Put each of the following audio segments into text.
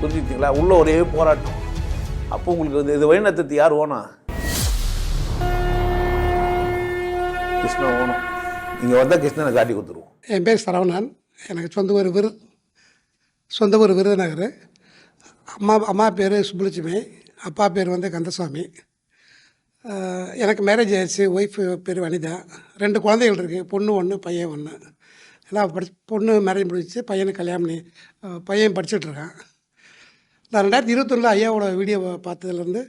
புரிஞ்சுக்கிட்டீங்களா? உள்ள ஒரே போராட்டம். அப்போ உங்களுக்கு வந்து இது வழிநடத்தத்து யார்? ஓனா? கிருஷ்ணன் ஓனும் இங்கே வந்தால் கிருஷ்ணனை காட்டி கொடுத்துருவோம். என் பேர் சரவணன். எனக்கு சொந்த ஊர் விரு சொந்த ஊர் விருதுநகர். அம்மா அம்மா பேர் சுப்புலட்சுமி. அப்பா பேர் வந்து கந்தசாமி. எனக்கு மேரேஜ் ஆயிடுச்சு. ஒய்ஃப் பேர் வனிதா. ரெண்டு குழந்தைகள் இருக்குது பொண்ணு ஒன்று பையன் ஒன்று எல்லாம் படி பொண்ணு மேரேஜ் முடிச்சு பையனுக்கு கல்யாணம் பண்ணி பையன் படிச்சுட்ருக்கான் நான் ரெண்டாயிரத்தி இருபத்தொன்னில் ஐயாவோட வீடியோவை பார்த்ததுலேருந்து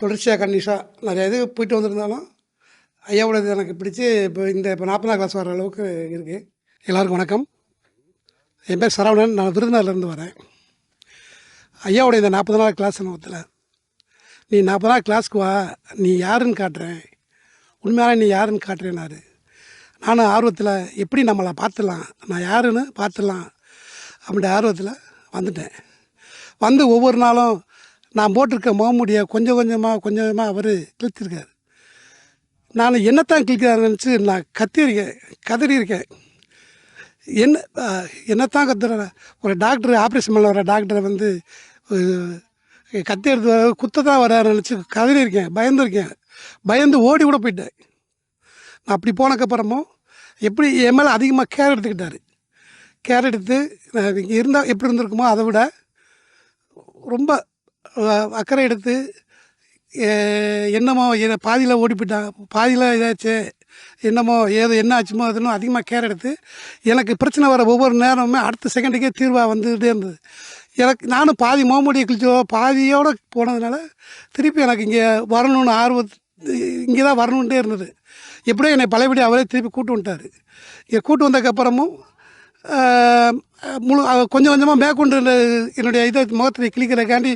தொடர்ச்சியாக கண்டிஷாக நிறைய இது போயிட்டு வந்திருந்தாலும் ஐயாவோட இது எனக்கு பிடிச்சி இப்போ இந்த இப்போ நாற்பதாம் கிளாஸ் வர அளவுக்கு இருக்குது எல்லாருக்கும் வணக்கம். என் பேர் சரவணன். நான் விருதுநகர்லேருந்து வரேன். ஐயாவோட இந்த நாற்பது நாள் கிளாஸ் அனுபவத்தில் நீ நாற்பது நாள் கிளாஸ்க்கு வா. நீ யாருன்னு காட்டுறேன். உண்மையான நீ யாருன்னு காட்டுறேன்னாரு. நானும் ஆர்வத்தில் எப்படி நம்மளை பார்த்துடலாம்? நான் யாருன்னு பார்த்துடலாம். அப்படின்ற ஆர்வத்தில் வந்துட்டேன். வந்து ஒவ்வொரு நாளும் நான் போட்டிருக்க முகமுடியை கொஞ்சம் கொஞ்சமாக கொஞ்சம் கொஞ்சமாக அவர் கிழிச்சிருக்காரு நான் என்னத்தான் கிழிக்கிறான்னு நினச்சி நான் கத்தியிருக்கேன் கதறியிருக்கேன். என்ன என்னத்தான் கத்துற ஒரு டாக்டர் ஆப்ரேஷன் பண்ண வர டாக்டரை வந்து கத்தி எடுத்து வர குத்த தான் வர நினச்சி கதறியிருக்கேன் பயந்துருக்கேன். பயந்து ஓடி கூட போயிட்டேன். நான் அப்படி போனக்கப்புறமும் எப்படி என் மேலே அதிகமாக கேர் எடுத்துக்கிட்டாரு. கேர் எடுத்து நான் இங்கே இருந்தால் எப்படி இருந்திருக்குமோ அதை விட ரொம்ப அக்கறை எடுத்து என்னமோ இதை பாதியில் ஓடி போயிட்டான் பாதியில் இதாச்சு என்னமோ ஏதோ என்ன ஆச்சுமோ அதுன்னு அதிகமாக கேர் எடுத்து எனக்கு பிரச்சனை வர ஒவ்வொரு நேரமுமே அடுத்த செகண்டுக்கே தீர்வாக வந்துகிட்டே இருந்தது. எனக்கு நானும் பாதி மோமுடியை கிழிச்சோ பாதியோடு போனதுனால திருப்பி எனக்கு இங்கே வரணும்னு ஆர்வம் இங்கே தான் வரணுன்ட்டே இருந்தது. எப்படியோ என்னை பழையபடி அவரே திருப்பி கூட்டு வந்துட்டார். இங்கே கூட்டு வந்ததுக்கப்புறமும் முழு கொஞ்சம் கொஞ்சமாக மேற்கொண்டு என்னுடைய இதை முகத்தை கிளிக்கிறக்காண்டி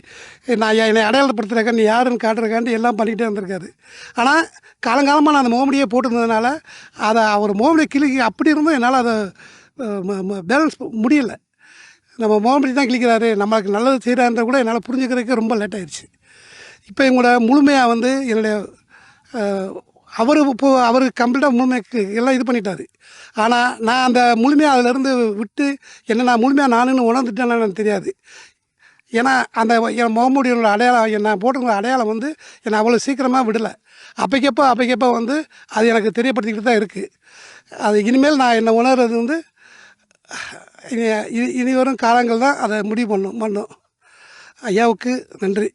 நான் என்னை அடையாளப்படுத்துறக்காண்டி யாருன்னு காட்டுறக்காண்டி எல்லாம் பண்ணிக்கிட்டே வந்திருக்காரு. ஆனால் காலங்காலமாக நான் அந்த மோமடியே போட்டிருந்ததுனால அதை அவர் மோமடியை கிளிக்க அப்படி இருந்தும் என்னால் அதை பேலன்ஸ் முடியல. நம்ம மோமடி தான் கிளிக்கிறாரு நம்மளுக்கு நல்லது செய்கிறான்ற கூட என்னால் புரிஞ்சுக்கிறதுக்கு ரொம்ப லேட் ஆயிடுச்சு. இப்போ எங்களோட முழுமையாக வந்து என்னுடைய அவர் இப்போ அவர் கம்ப்ளீட்டாக முழுமைக்கு எல்லாம் இது பண்ணிட்டாரு. ஆனால் நான் அந்த முழுமையாக அதிலேருந்து விட்டு என்ன நான் முழுமையாக நானுன்னு உணர்ந்துட்டேன்னு எனக்கு தெரியாது. ஏன்னா அந்த என் முகமுடியோட அடையாளம் நான் போட்டிருந்த அடையாளம் வந்து என்னை அவ்வளோ சீக்கிரமாக விடலை. அப்பைக்கப்போ அப்பைக்கப்போ வந்து அது எனக்கு தெரியப்படுத்திக்கிட்டு தான் இருக்குது அது இனிமேல் நான் என்னை உணர்றது வந்து இனி- இனி வரும் காலங்கள் தான் அதை முடிவு பண்ணும் பண்ணும். ஐயாவுக்கு நன்றி.